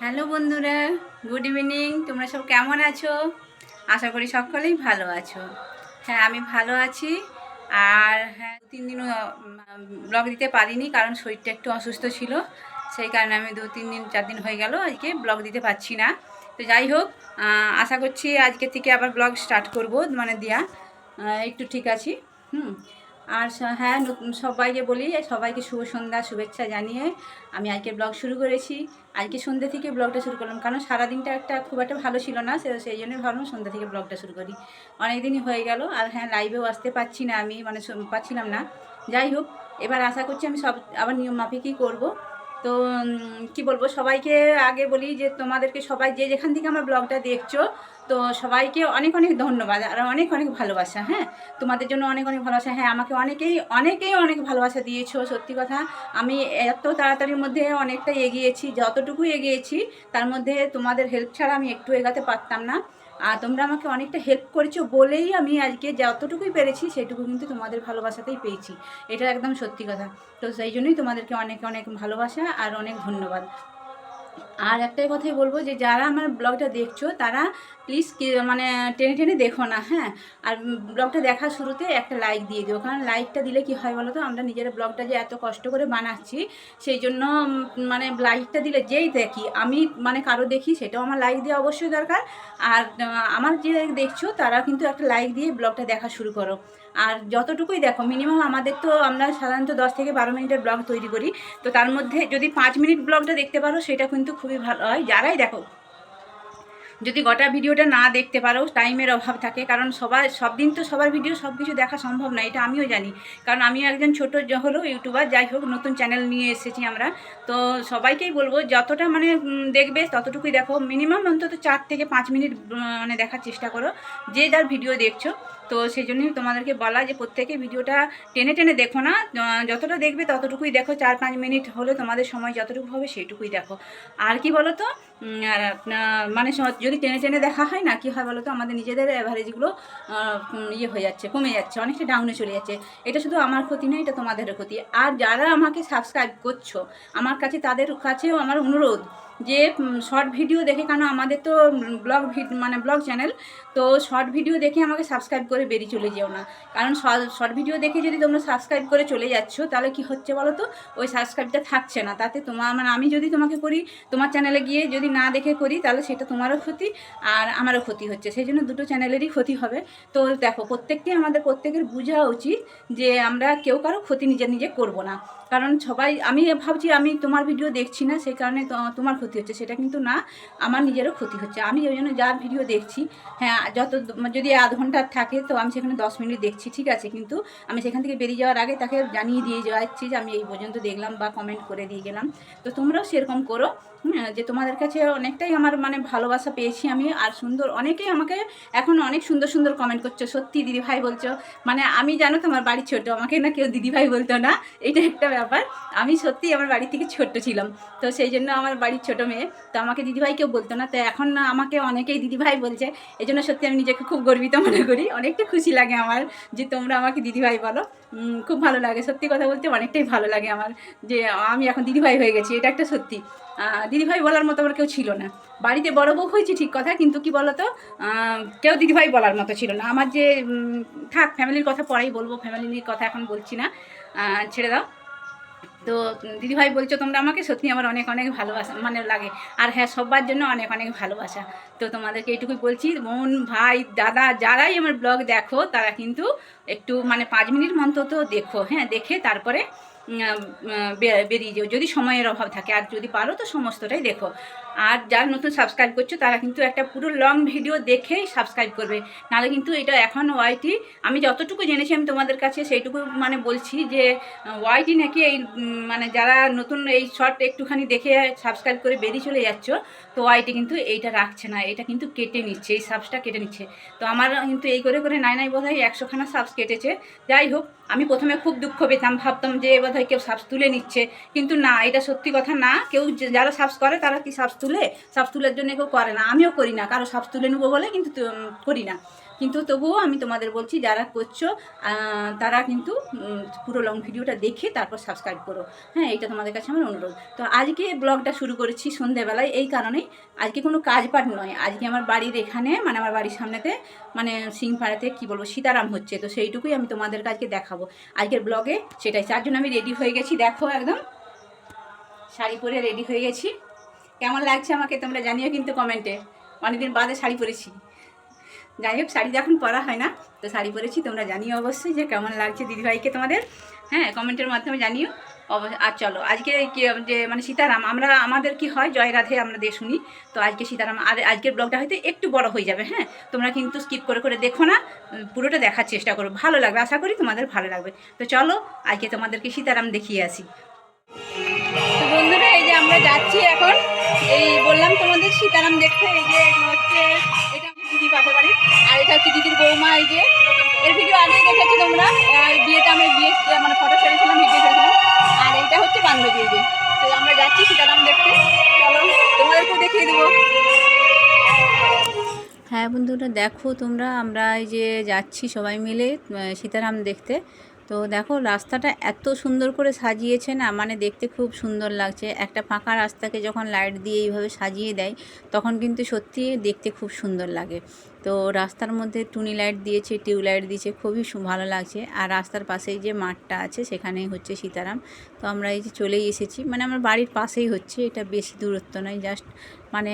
Hello বন্ধুরা, good evening. তোমরা সব কেমন আছো? আশা করি সকলেই ভালো আছো। হ্যাঁ আমি ভালো আছি। আর হ্যাঁ দু তিন দিনও ব্লগ দিতে পারিনি কারণ শরীরটা একটু অসুস্থ ছিল। সেই কারণে আমি দু, তিন দিন, চার দিন হয়ে গেল আজকে ব্লগ দিতে পারছি না। তো যাই হোক আশা করছি আজকে থেকে আবার ব্লগ স্টার্ট করব মানে দেয়া। একটু ঠিক আছি। হুম। আর হ্যাঁ সবাইকে বলি, সবাইকে শুভ সন্ধ্যা, শুভেচ্ছা জানিয়ে আমি আজকে ব্লগ শুরু করেছি। আজকে সন্ধ্যা থেকে ব্লগটা শুরু করলাম, কারণ সারাদিনটা একটা খুব একটা ভালো ছিল না, সে- সেই জন্যই ভাবলাম সন্ধ্যা থেকে ব্লগটা শুরু করি। অনেক দিনই হয়ে গেল, আর হ্যাঁ লাইভেও আসতে পাচ্ছি না আমি মানে পাচ্ছিলাম না। যাই হোক, এবার আশা করছি আমি সব আবার নিয়ম মাফিকই করব। তো কি বলব, সবাইকে আগে বলি যে তোমাদেরকে সবাই যে যেখান থেকে আমার ব্লগটা দেখছ, তো সবাইকে অনেক অনেক ধন্যবাদ আর অনেক অনেক ভালোবাসা হ্যাঁ? তোমাদের জন্য অনেক অনেক ভালোবাসা হ্যাঁ আমাকে অনেকেই অনেকেই অনেক ভালোবাসা দিয়েছ, সত্যি কথা। আমি এত তাড়াতাড়ির মধ্যে অনেকটা এগিয়েছি, যতটুকু এগিয়েছি, তার মধ্যে তোমাদের হেল্প ছাড়া আমি একটু এগাতে পারতাম না। আর তোমরা আমাকে অনেকটা হেল্প করেছ বলেই আমি আজকে যতটুকুই পেরেছি সেটুকু কিন্তু তোমাদের ভালোবাসাতেই পেয়েছি। এটা একদম সত্যি কথা। তো সেই জন্যই তোমাদেরকে অনেক অনেক ভালোবাসা আর অনেক ধন্যবাদ। আর একটাই কথাই বলব যে, যারা আমার ব্লগটা দেখছ, তারা প্লিজ মানে টেনে টেনে দেখো না হ্যাঁ? আর ব্লগটা দেখার শুরুতে একটা লাইক দিয়ে দিও, কারণ লাইকটা দিলে কি হয় বলো তো? আমরা নিজের ব্লগটা যে এত কষ্ট করে বানাচ্ছি, সেই জন্য মানে লাইকটা দিলে যেই দেখি, আমি মানে কারও দেখি, সেটাও আমার লাইক দেওয়া অবশ্যই দরকার। আর আমার যে দেখছ তারা কিন্তু একটা লাইক দিয়ে ব্লগটা দেখা শুরু করো। আর যতটুকুই দেখো মিনিমাম আমাদের তো আমরা সাধারণত দশ থেকে বারো মিনিটের ব্লগ তৈরি করি। তো তার মধ্যে যদি পাঁচ মিনিট ব্লগটা দেখতে পারো, সেটা কিন্তু খুবই ভালো হয়। যারাই দেখো, যদি গোটা ভিডিওটা না দেখতে পারো টাইমের অভাব থাকে। কারণ সবার সব দিন তো সবার ভিডিও সব কিছু দেখা সম্ভব না, এটা আমিও জানি। কারণ আমিও একজন ছোট হলো ইউটিউবার, যাই হোক, নতুন চ্যানেল নিয়ে এসেছি আমরা। তো সবাইকেই বলব, যতটা মানে দেখবে, ততটুকুই দেখো। মিনিমাম অন্তত চার থেকে পাঁচ মিনিট মানে দেখার চেষ্টা করো। যে যার ভিডিও দেখছ। তো সেই জন্যই তোমাদেরকে বলা যে প্রত্যেকে ভিডিওটা টেনে টেনে দেখো না। যতটা দেখবে ততটুকুই দেখো, চার পাঁচ মিনিট হলে তোমাদের সময় যতটুকু হবে সেইটুকুই দেখো। আর কি বলো তো মানে যদি টেনে টেনে দেখা হয় না, কি হয় বলো তো আমাদের নিজেদের অ্যাভারেজগুলো ইয়ে হয়ে যাচ্ছে, কমে যাচ্ছে, অনেকটা ডাউনে চলে যাচ্ছে। এটা শুধু আমার ক্ষতি নয় এটা তোমাদেরও ক্ষতি। আর যারা আমাকে সাবস্ক্রাইব করছ, আমার কাছে তাদের কাছেও আমার অনুরোধ যে শর্ট ভিডিও দেখে, কেন আমাদের তো ব্লগ মানে ব্লগ চ্যানেল তো শর্ট ভিডিও দেখে আমাকে সাবস্ক্রাইব করে বেরিয়ে চলে যেও না। কারণ শর্ট ভিডিও দেখে যদি তোমরা সাবস্ক্রাইব করে চলে যাচ্ছ, তাহলে কি হচ্ছে বলো তো ওই সাবস্ক্রাইবটা থাকছে না। তাতে তোমার মানে আমি যদি তোমাকে করি, তোমার চ্যানেলে গিয়ে যদি না দেখে করি, তাহলে সেটা তোমারও ক্ষতি আর আমারও ক্ষতি হচ্ছে। সেই জন্য দুটো চ্যানেলেরই ক্ষতি হবে। তো দেখো, প্রত্যেককে আমাদের, প্রত্যেকের বোঝা উচিত যে, আমরা কেউ কারও ক্ষতি নিজে নিজে করব না। কারণ সবাই, আমি ভাবছি, আমি তোমার ভিডিও দেখছি না, সেই কারণে তোমার ক্ষতি হচ্ছে, সেটা কিন্তু না, আমার নিজেরও ক্ষতি হচ্ছে। আমি ওই জন্য যার ভিডিও দেখছি হ্যাঁ যত যদি আধ ঘণ্টার থাকে, তো আমি সেখানে দশ মিনিট দেখছি, ঠিক আছে? কিন্তু আমি সেখান থেকে বেরিয়ে যাওয়ার আগে তাকে জানিয়ে দিয়ে যাচ্ছি যে আমি এই পর্যন্ত দেখলাম বা কমেন্ট করে দিয়ে গেলাম। তো তোমরাও সেরকম করো যে তোমাদের কাছে অনেকটাই আমার মানে ভালোবাসা পেয়েছি আমি, আর সুন্দর, অনেকেই আমাকে এখন অনেক সুন্দর সুন্দর কমেন্ট করছ। সত্যি দিদি ভাই বলছো মানে আমি জানো তোমার বাড়ি ছোট, আমাকে না কেউ দিদি ভাই বলতো না, এটা একটা ব্যাপার। আমি সত্যি আমার বাড়ি থেকে ছোট্ট ছিলাম। তো সেই জন্য আমার বাড়ির ছোট মেয়ে। তো আমাকে দিদিভাই কেউ বলতো না। তো এখন আমাকে অনেকেই দিদিভাই বলছে। এই জন্য সত্যি আমি নিজেকে খুব গর্বিত মনে করি। অনেকটা খুশি লাগে আমার যে তোমরা আমাকে দিদিভাই বলো। খুব ভালো লাগে। সত্যি কথা বলতে অনেকটাই ভালো লাগে আমার যে আমি এখন দিদিভাই হয়ে গেছি। এটা একটা সত্যি। দিদিভাই বলার মতো আমার কেউ ছিল না। বাড়িতে বড় বউ হয়েছি ঠিক কথা, কিন্তু কি বলতো? কেউ দিদিভাই বলার মতো ছিল না। আমার যে থাক ফ্যামিলির কথা পরেই বলব। ফ্যামিলির কথা এখন বলছি না। ছেড়ে দাও। তো দিদিভাই বলছো তোমরা আমাকে? সত্যি আমার অনেক অনেক ভালোবাসা মানে লাগে। আর হ্যাঁ সবার জন্য অনেক অনেক ভালোবাসা। তো তোমাদেরকে এইটুকুই বলছি, বোন, ভাই, দাদা, যারাই আমার ব্লগ দেখো, তারা কিন্তু একটু মানে পাঁচ মিনিট মন্ত তো দেখো হ্যাঁ দেখে তারপরে বেরিয়ে যাও। যদি সময়ের অভাব থাকে, আর যদি পারো তো সমস্তটাই দেখো। আর যারা নতুন সাবস্ক্রাইব করছ, তারা কিন্তু একটা পুরো লং ভিডিও দেখেই সাবস্ক্রাইব করবে। নাহলে কিন্তু এটা এখন ওয়াইটি আমি যতটুকু জেনেছি, আমি তোমাদের কাছে সেইটুকু মানে বলছি যে ওয়াইটি নাকি এই মানে যারা নতুন এই শর্ট একটুখানি দেখে সাবস্ক্রাইব করে বেরিয়ে চলে যাচ্ছ, তো ওয়াইটি কিন্তু এইটা রাখছে না। এটা কিন্তু কেটে নিচ্ছে, এই সাবসটা কেটে নিচ্ছে। তো আমার কিন্তু এই করে করে নাই নাই বোধ হয় একশোখানা সাবস কেটেছে। যাই হোক, আমি প্রথমে খুব দুঃখ পেতাম, ভাবতাম যে বোধ হয় কেউ সাবস তুলে নিচ্ছে। কিন্তু না, এটা সত্যি কথা না। কেউ যারা সাবস করে, তারা কি সাবস তুলে সাবস তুলের জন্য কেউ করে না। আমিও করি না, কারও সাপ তুলে নেব বলে কিন্তু করি না। কিন্তু তবুও আমি তোমাদের বলছি, যারা করছ তারা কিন্তু পুরো লং ভিডিওটা দেখে তারপর সাবস্ক্রাইব করো। হ্যাঁ এটা তোমাদের কাছে আমার অনুরোধ। তো আজকে ব্লগটা শুরু করেছি সন্ধেবেলায়, এই কারণেই। আজকে কোনো কাজ পাঠ নয়। আজকে আমার বাড়ির এখানে মানে আমার বাড়ির সামনেতে মানে সিংপাড়াতে, কী বলব, সীতারাম হচ্ছে। তো সেইটুকুই আমি তোমাদের কাছে দেখাবো। আজকের ব্লগে সেটাই। তার জন্য আমি রেডি হয়ে গেছি, দেখো একদম। শাড়ি পরে রেডি হয়ে গেছি। কেমন লাগছে আমাকে তোমরা জানিও কিন্তু কমেন্টে। অনেকদিন বাদে শাড়ি পরেছি। যাই হোক, শাড়ি তো এখন পরা হয় না, তো শাড়ি পরেছি, তোমরা জানিও অবশ্যই যে কেমন লাগছে দিদিভাইকে তোমাদের। হ্যাঁ কমেন্টের মাধ্যমে জানিও। আর চলো, আজকে যে মানে সীতারাম, আমরা, আমাদের কি হয়, জয় রাধে আমরা দিয়ে শুনি, তো আজকে সীতারাম, আর আজকের ব্লগটা হয়তো একটু বড় হয়ে যাবে হ্যাঁ? তোমরা কিন্তু স্কিপ করে করে দেখো না পুরোটা দেখার চেষ্টা করো, ভালো লাগবে, আশা করি তোমাদের ভালো লাগবে। তো চলো, আজকে তোমাদেরকে সীতারাম দেখিয়ে আসি। তো বন্ধুরা, এই যে আমরা যাচ্ছি এখন, এই বললাম তোমাদের সীতারাম দেখতে, এই যে হচ্ছে, এটা দিদি পাশে বাড়ি, আর এটা হচ্ছে দিদির বৌমা, এই যে, এর ভিডিও আগেই দেখেছ তোমরা বিয়েতে আমরা বিয়ে মানে ফটো ছেড়েছিলাম ভিডিও ছেড়েছিলাম, আর এইটা হচ্ছে বান্ধবী, এই যে। তো আমরা যাচ্ছি সীতারাম দেখতে, চলো, তোমাদেরকেও দেখিয়ে দেবো। হ্যাঁ বন্ধুরা, দেখো তোমরা, আমরা এই যে যাচ্ছি সবাই মিলে সীতারাম দেখতে। তো দেখো রাস্তাটা এত সুন্দর করে সাজিয়েছে না মানে দেখতে খুব সুন্দর লাগছে। একটা ফাঁকা রাস্তাকে যখন লাইট দিয়ে এইভাবে সাজিয়ে দেয়, তখন কিন্তু সত্যি দেখতে খুব সুন্দর লাগে। তো রাস্তার মধ্যে টুনি লাইট দিয়েছে টিউব লাইট দিয়েছে, খুবই ভালো লাগছে। আর রাস্তার পাশেই যে মাঠটা আছে, সেখানেই হচ্ছে সীতারাম। তো আমরা এই যে চলেই এসেছি মানে আমার বাড়ির পাশেই হচ্ছে, এটা বেশি দূরত্ব নয় জাস্ট মানে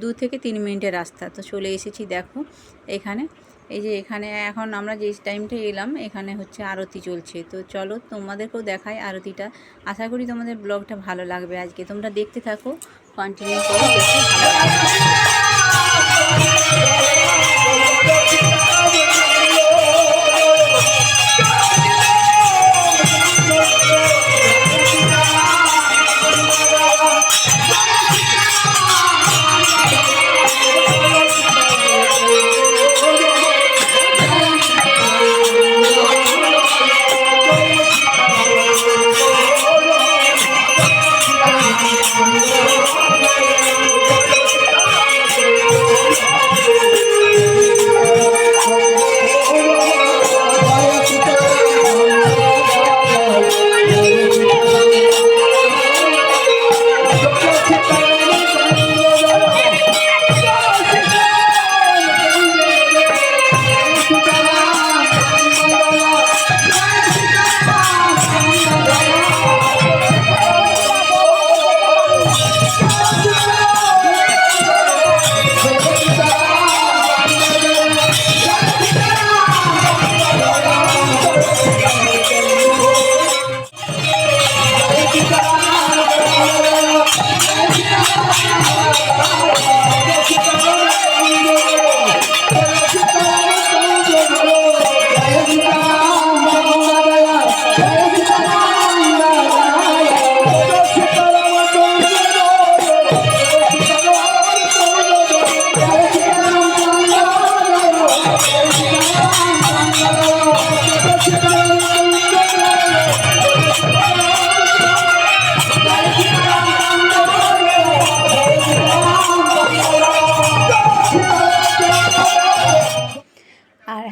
দু থেকে তিন মিনিটের রাস্তা। তো চলে এসেছি দেখো এখানে। এই যে এখানে এখন আমরা যে টাইমটা এলাম, এখানে হচ্ছে আরতি চলছে। তো চলো তোমাদেরকেও দেখাই আরতিটা। আশা করি তোমাদের ব্লগটা ভালো লাগবে আজকে। তোমরা দেখতে থাকো কন্টিনিউ করো ভালো লাগবে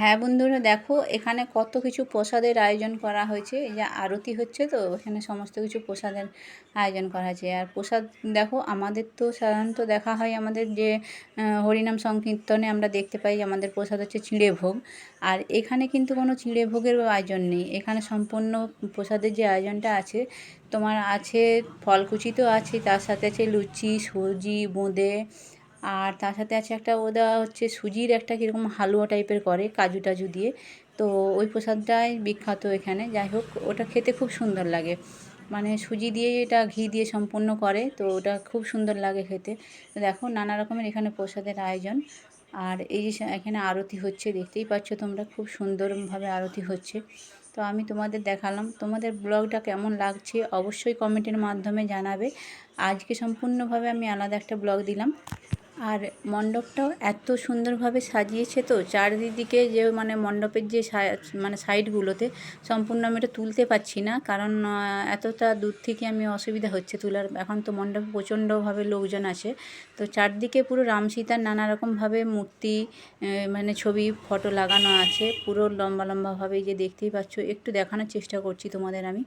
হ্যাঁ বন্ধুরা, দেখো, এখানে কত কিছু প্রসাদের আয়োজন করা হয়েছে। এই যে আরতি হচ্ছে তো এখানে সমস্ত কিছু প্রসাদের আয়োজন করা হয়েছে। আর প্রসাদ, দেখো, আমাদের তো সাধারণত দেখা হয় আমাদের যে হরিনাম সংকীর্তনে আমরা দেখতে পাই আমাদের প্রসাদ হচ্ছে চিঁড়ে ভোগ। আর এখানে কিন্তু কোনো চিঁড়ে ভোগের আয়োজন নেই। এখানে সম্পূর্ণ প্রসাদের যে আয়োজনটা আছে, তোমার আছে, ফলকুচি তো আছে তার সাথে আছে লুচি সুজি বোঁদে আর তার সাথে আছে একটা, ওদা হচ্ছে সুজির একটা কীরকম হালুয়া টাইপের করে কাজু টাজু দিয়ে। তো ওই প্রসাদটাই বিখ্যাত এখানে। যাই হোক, ওটা খেতে খুব সুন্দর লাগে। মানে সুজি দিয়ে এটা ঘি দিয়ে সম্পূর্ণ করে, তো ওটা খুব সুন্দর লাগে খেতে। দেখো নানা রকমের এখানে প্রসাদের আয়োজন। আর এই যে এখানে আরতি হচ্ছে, দেখতেই পাচ্ছ তোমরা খুব সুন্দরভাবে আরতি হচ্ছে। তো আমি তোমাদের দেখালাম, তোমাদের ব্লগটা কেমন লাগছে অবশ্যই কমেন্টের মাধ্যমে জানাবে। আজকে সম্পূর্ণভাবে আমি আলাদা একটা ব্লগ দিলাম। আর মণ্ডপটাও এত সুন্দরভাবে সাজিয়েছে তো, চারিদিকে যে মানে মণ্ডপের যে মানে সাইডগুলোতে সম্পূর্ণ আমি এটা তুলতে পারছি না, কারণ এতটা দূর থেকে আমি অসুবিধা হচ্ছে তোলার, এখন তো মণ্ডপে প্রচণ্ডভাবে লোকজন আছে। তো চারদিকে পুরো রাম সীতার নানা রকমভাবে মূর্তি মানে ছবি, ফটো লাগানো আছে, পুরো লম্বা লম্বাভাবে যে দেখতেই পাচ্ছ, একটু দেখানোর চেষ্টা করছি তোমাদের আমি।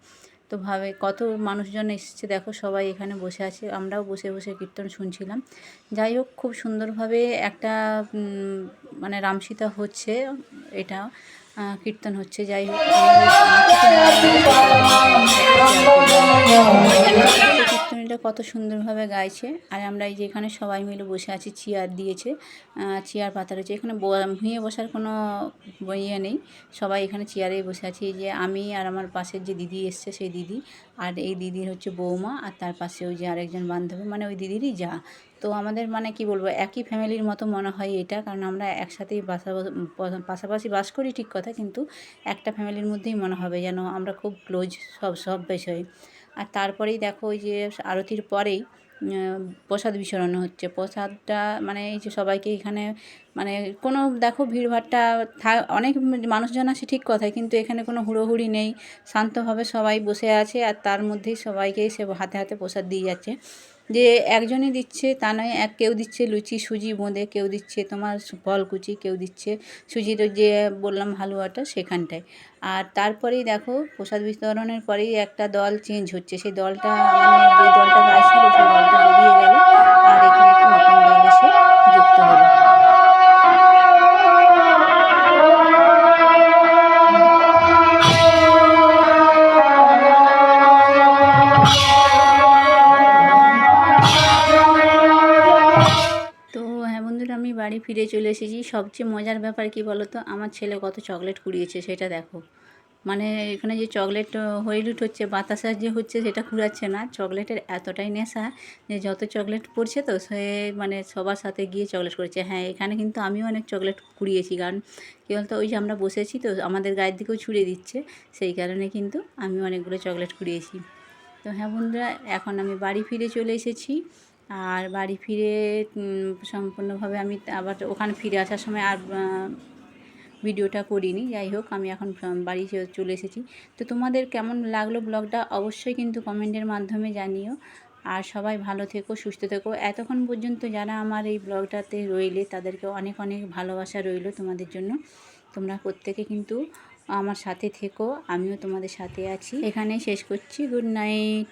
তো ভাবে কত মানুষজন এসেছে দেখো, সবাই এখানে বসে আছে, আমরাও বসে বসে কীর্তন শুনছিলাম। যাই হোক, খুব সুন্দরভাবে একটা মানে রামসীতা হচ্ছে, এটা কীর্তন হচ্ছে, যাই হোক। কীর্তনীটা কত সুন্দরভাবে গাইছে। আর আমরা এই যে এখানে সবাই মিলে বসে আছি, চেয়ার দিয়েছে চেয়ার পাতা রয়েছে। এখানে ভুঁয়ে বসার কোনো ইয়ে নেই। সবাই এখানে চেয়ারেই বসে আছি। এই যে আমি আর আমার পাশের যে দিদি এসছে, সেই দিদি আর এই দিদির হচ্ছে বৌমা আর তার পাশে ওই যে আরেকজন বান্ধবী মানে ওই দিদিরই যা। তো আমাদের মানে কি বলব, একই ফ্যামিলির মতো মনে হয় এটা, কারণ আমরা একসাথেই বাসা, পাশাপাশি বাস করি ঠিক কথা, কিন্তু একটা ফ্যামিলির মধ্যেই মনে হবে যেন আমরা খুব ক্লোজ সব সব বিষয়ে। আর তারপরেই দেখো ওই যে আরতির পরেই প্রসাদ বিতরণ হচ্ছে। প্রসাদটা মানে এই যে সবাইকে এখানে মানে কোনো দেখো ভিড়ভাড়টা অনেক মানুষজন আছে ঠিক কথাই, কিন্তু এখানে কোনো হুড়োহুড়ি নেই। শান্তভাবে সবাই বসে আছে আর তার মধ্যেই সবাইকে সে হাতে হাতে প্রসাদ দিয়ে যাচ্ছে। যে একজনই দিচ্ছে তা নয়, এক কেউ দিচ্ছে লুচি, সুজি, বোঁদে, কেউ দিচ্ছে তোমার ফলকুচি, কেউ দিচ্ছে সুজির যে বললাম হালুয়াটা সেখানটায়। আর তারপরেই দেখো প্রসাদ বিতরণের পরেই একটা দল চেঞ্জ হচ্ছে। সেই দলটা মানে যে দলটা গাইছিল সেই দলটা বেরিয়ে গেল আর এখানে একটা নতুন দল এসে যুক্ত হলো। ফিরে চলে এসেছি। সবচেয়ে মজার ব্যাপার কি বলো তো আমার ছেলে কত চকলেট কুড়িয়েছে, সেটা দেখো। মানে এখানে যে চকলেট হইলুট হচ্ছে বাতাসা যে হচ্ছে, সেটা কুড়াচ্ছে না। চকলেটের এতটাই নেশা যে যত চকলেট পড়ছে তো, সে মানে সবার সাথে গিয়ে চকলেট করেছে হ্যাঁ এখানে কিন্তু আমিও অনেক চকলেট কুড়িয়েছি, কারণ কী বলতো, ওই যে আমরা বসেছি তো, আমাদের গায়ের দিকেও ছুড়ে দিচ্ছে। সেই কারণে কিন্তু আমি অনেকগুলো চকলেট কুড়িয়েছি। তো হ্যাঁ বন্ধুরা, এখন আমি বাড়ি ফিরে চলে এসেছি। আর বাড়ি ফিরে সম্পূর্ণভাবে আমি আবার ওখানে ফিরে আসার সময় আর ভিডিওটা করিনি। যাই হোক, আমি এখন বাড়ি চলে এসেছি। তো তোমাদের কেমন লাগল ব্লগটা অবশ্যই কিন্তু কমেন্টের মাধ্যমে জানিও। আর সবাই ভালো থেকো, সুস্থ থেকো। এতক্ষণ পর্যন্ত যারা আমার এই ব্লগটাতে রইলে, তাদেরকে অনেক অনেক ভালোবাসা রইল তোমাদের জন্য। তোমরা প্রত্যেকে কিন্তু আমার সাথে থেকো, আমিও তোমাদের সাথে আছি। এখানেই শেষ করছি। Good night.